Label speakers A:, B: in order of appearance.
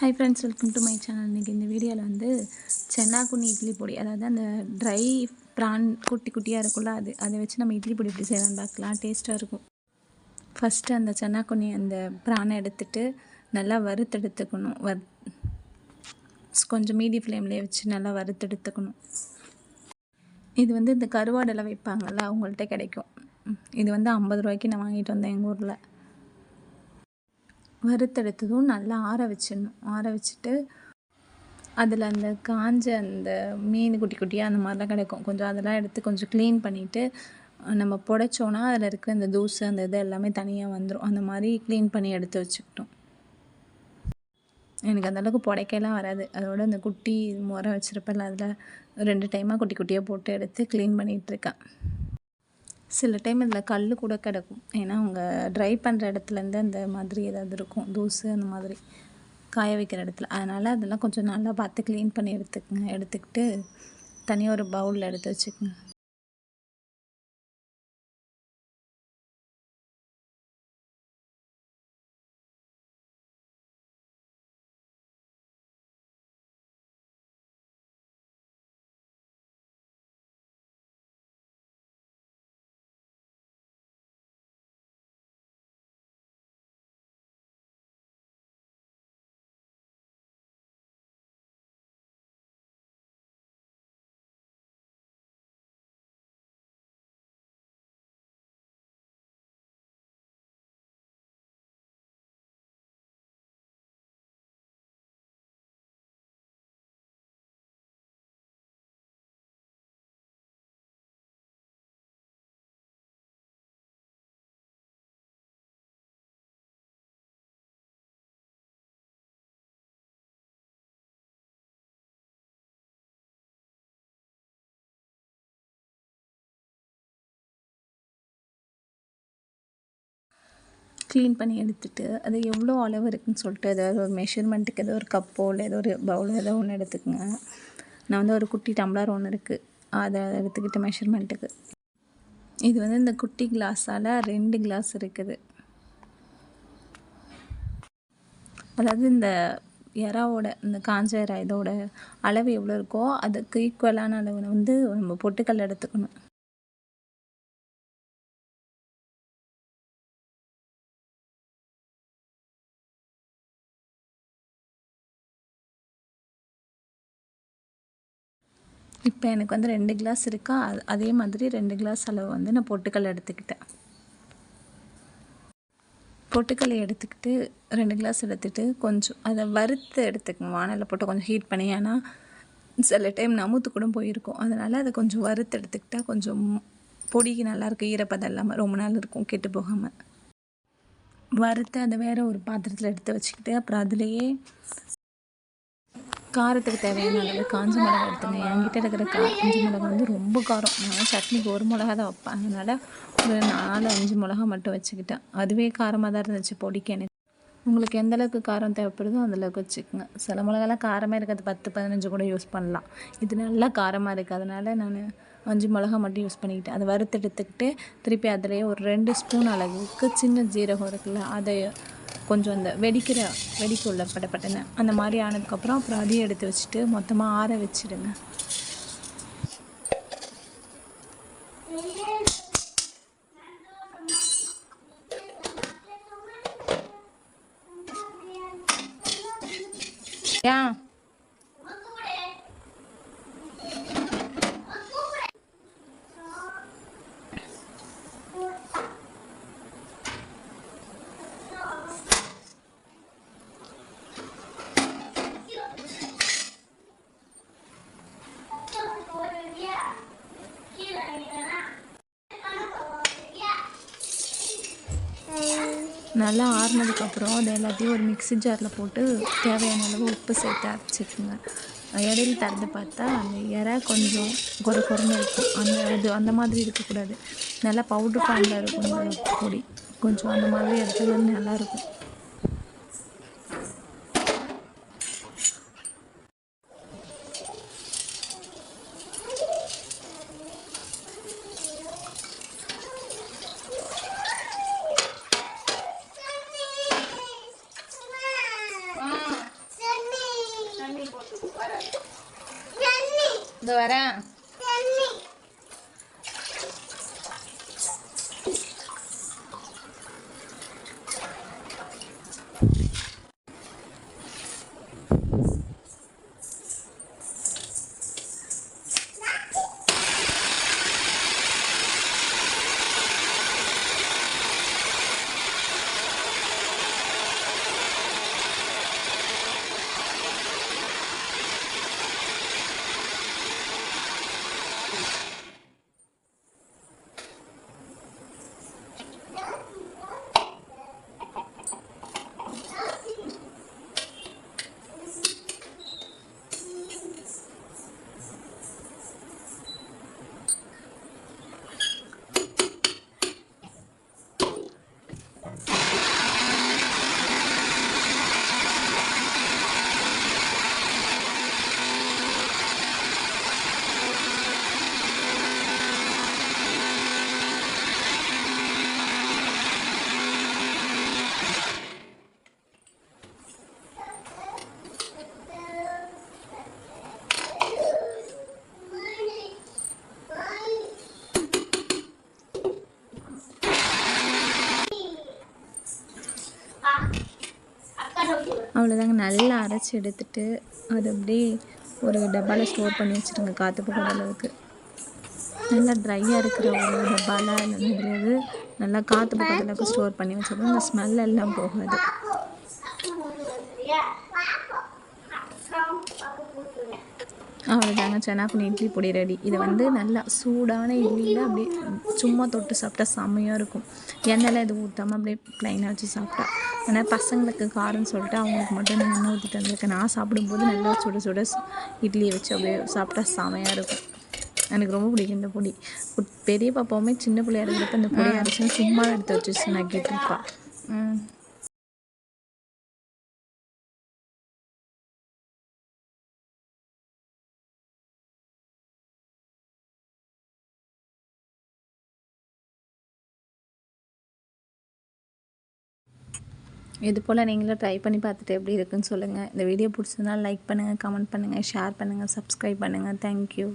A: Hi friends welcome to my channel இன்றைக்கி இந்த வீடியோவில் வந்து சென்னாக்குண்ணி இட்லி பொடி அதாவது அந்த ட்ரை ப்ரான் குட்டி குட்டியாக இருக்கும்ல அது அதை வச்சு நம்ம இட்லி பொடி எப்படி செய்யலாம் பார்க்கலாம். டேஸ்ட்டாக இருக்கும். ஃபஸ்ட்டு அந்த சென்னாக்குண்ணி அந்த ப்ரானை எடுத்துட்டு நல்லா வறுத்தெடுத்துக்கணும். வர் கொஞ்சம் மீடி ஃப்ளேம்லேயே வச்சு நல்லா வறுத்தெடுத்துக்கணும். இது வந்து இந்த கருவாடெல்லாம் வைப்பாங்கள்ல அவங்கள்ட்ட கிடைக்கும். இது வந்து ஐம்பது ரூபாய்க்கு நான் வாங்கிட்டு வந்தேன் எங்கள் ஊரில். வறுத்தெடுத்ததும் நல்லா ஆற வச்சிடணும். ஆற வச்சுட்டு அதில் அந்த காஞ்ச அந்த மீன் குட்டி குட்டியாக அந்த மாதிரிலாம் கிடைக்கும். கொஞ்சம் அதெல்லாம் எடுத்து கொஞ்சம் க்ளீன் பண்ணிவிட்டு நம்ம புடைச்சோன்னா அதில் இருக்கிற அந்த தூசு அந்த இது எல்லாமே தனியாக வந்துடும் அந்த மாதிரி க்ளீன் பண்ணி எடுத்து வச்சுக்கிட்டோம். எனக்கு அந்தளவுக்கு புடைக்கலாம் வராது. அதோட அந்த குட்டி முறை வச்சுருப்பேன்ல அதில் ரெண்டு டைமாக குட்டி குட்டியாக போட்டு எடுத்து க்ளீன் பண்ணிகிட்ருக்கேன் சில டைம் இதில் கல் கூட கிடக்கும். ஏன்னா அவங்க ட்ரை பண்ணுற இடத்துலேருந்து அந்த மாதிரி ஏதாவது இருக்கும். தூசு அந்த மாதிரி காய வைக்கிற இடத்துல. அதனால் அதெல்லாம் கொஞ்சம் நல்லா பார்த்து க்ளீன் பண்ணி எடுத்துக்கங்க. எடுத்துக்கிட்டு தனியாக ஒரு பவுலில் எடுத்து வச்சுக்கோங்க. க்ளீன் பண்ணி எடுத்துட்டு அது எவ்வளோ அளவு இருக்குதுன்னு சொல்லிட்டு ஏதாவது ஒரு மெஷர்மெண்ட்டுக்கு ஏதோ ஒரு கப்போ இல்லை ஏதோ ஒரு பவுலோ ஏதோ ஒன்று எடுத்துக்கோங்க. நான் வந்து ஒரு குட்டி டம்ளர் ஒன்று இருக்குது அதை எடுத்துக்கிட்டு மெஷர்மெண்ட்டுக்கு இது வந்து இந்த குட்டி கிளாஸால் ரெண்டு கிளாஸ் இருக்குது. அதாவது இந்த எறாவோட இந்த காஞ்ச எறா இதோட அளவு எவ்வளோ இருக்கோ அதுக்கு ஈக்குவலான அளவு வந்து நம்ம பொட்டுக்கல் எடுத்துக்கணும். இப்போ எனக்கு வந்து ரெண்டு கிளாஸ் இருக்கா? அதே மாதிரி ரெண்டு கிளாஸ் அளவு வந்து நான் பொட்டுக்கல் எடுத்துக்கிட்டேன். பொட்டுக்கல்லை எடுத்துக்கிட்டு ரெண்டு கிளாஸ் எடுத்துகிட்டு கொஞ்சம் அதை வறுத்து எடுத்துக்கணும். வானலில் போட்டு கொஞ்சம் ஹீட் பண்ணி ஏன்னா சில டைம் நமுத்து கூட போயிருக்கும். அதனால் அதை கொஞ்சம் வறுத்து எடுத்துக்கிட்டால் கொஞ்சம் பொடிக்கு நல்லாயிருக்கும் ஈரப்பதம் இல்லாமல் ரொம்ப நாள் இருக்கும் கெட்டு போகாமல் வறுத்து அதை வேறு ஒரு பாத்திரத்தில் எடுத்து வச்சுக்கிட்டு அப்புறம் அதுலேயே காரத்துக்கு தேவையான அளவு காஞ்ச மிளகா எடுத்துங்க. என்கிட்ட இருக்கிற காஞ்ச மிளகா வந்து ரொம்ப காரம். நான் சட்னிக்கு ஒரு மிளகா தான் வைப்பேன். அதனால் ஒரு நாலு அஞ்சு மிளகா மட்டும் வச்சுக்கிட்டேன். அதுவே காரமாக தான் இருந்துச்சு பொடிக்கு எனக்கு. உங்களுக்கு எந்த அளவுக்கு காரம் தேவைப்படுதோ அந்தளவுக்கு வச்சுக்கோங்க. சில மிளகாலாம் காரமே இருக்காது. பத்து பதினஞ்சு கூட யூஸ் பண்ணலாம். இது நல்லா காரமாக இருக்குது அதனால் நான் அஞ்சு மிளகா மட்டும் யூஸ் பண்ணிக்கிட்டேன். அதை வறுத்தெடுத்துக்கிட்டு திருப்பி அதிலேயே ஒரு ரெண்டு ஸ்பூன் அளவுக்கு சின்ன ஜீரகம் இருக்குல்ல அதை கொஞ்சம் அந்த வெடிக்கிற வெடிக்குள்ள படப்பட்டன அந்த மாதிரி ஆனதுக்கப்புறம் அப்புறம் அதையும் எடுத்து வச்சுட்டு மொத்தமாக ஆற வச்சுடுங்க. ஏன்? நல்லா ஆறுனதுக்கப்புறம் அது எல்லாத்தையும் ஒரு மிக்ஸி ஜாரில் போட்டு தேவையான அளவு உப்பு சேர்த்து அரைச்சிக்கோங்க. இடையில திறந்து பார்த்தா அந்த இறை கொஞ்சம் கொர கொரன்னு இருக்கும். அந்த இது அந்த மாதிரி இருக்கக்கூடாது. நல்லா பவுட்ரு ஃபார்மில் இருக்கும் பொடி. கொஞ்சம் அந்த மாதிரி இடத்துல நல்லாயிருக்கும் இந்த வரேன். அவ்வளோதாங்க. நல்லா அரைச்சி எடுத்துட்டு அது அப்படியே ஒரு டப்பாவில் ஸ்டோர் பண்ணி வச்சுருங்க காற்று போகிற அளவுக்கு. நல்லா ட்ரையாக இருக்கிற ஒரு டப்பாவில் இல்லைன்னா எதுலையாவது நல்லா காற்று போகிற அளவுக்கு ஸ்டோர் பண்ணி வச்சுருந்தோம் அந்த ஸ்மெல் எல்லாம் போகாது. அவ்வளோதாங்க சென்னாக்குனி இட்லி பொடி ரெடி இதை வந்து நல்லா சூடான இட்லியில் அப்படியே சும்மா தொட்டு சாப்பிட்டா செம்மையாக இருக்கும். எண்ணெயில் இது ஊற்றாமல் அப்படியே ப்ளைனாக வச்சு சாப்பிட்டா. ஆனால் பசங்களுக்கு காரம்னு சொல்லிட்டு அவங்களுக்கு மட்டும் நான் எண்ணெய் ஊற்றிட்டு வந்திருக்கேன். நான் சாப்பிடும்போது நல்லா சுட சுட இட்லியை வச்சு அப்படியே சாப்பிட்டா செமையாக இருக்கும். எனக்கு ரொம்ப பிடிக்கும் இந்த பொடி. பெரிய பாப்பாவுமே சின்ன பிள்ளையா இருக்கிறப்ப இந்த பொடியை அரைச்சுன்னா சும்மா எடுத்து வச்சு நக்கிட்டு இருப்பா இது போல் நீங்களும் ட்ரை பண்ணி பார்த்துட்டு எப்படி இருக்குன்னு சொல்லுங்கள் இந்த வீடியோ பிடிச்சதுனால லைக் பண்ணுங்கள் கமெண்ட் பண்ணுங்கள் ஷேர் பண்ணுங்கள் சப்ஸ்கிரைப் பண்ணுங்கள் தேங்க்யூ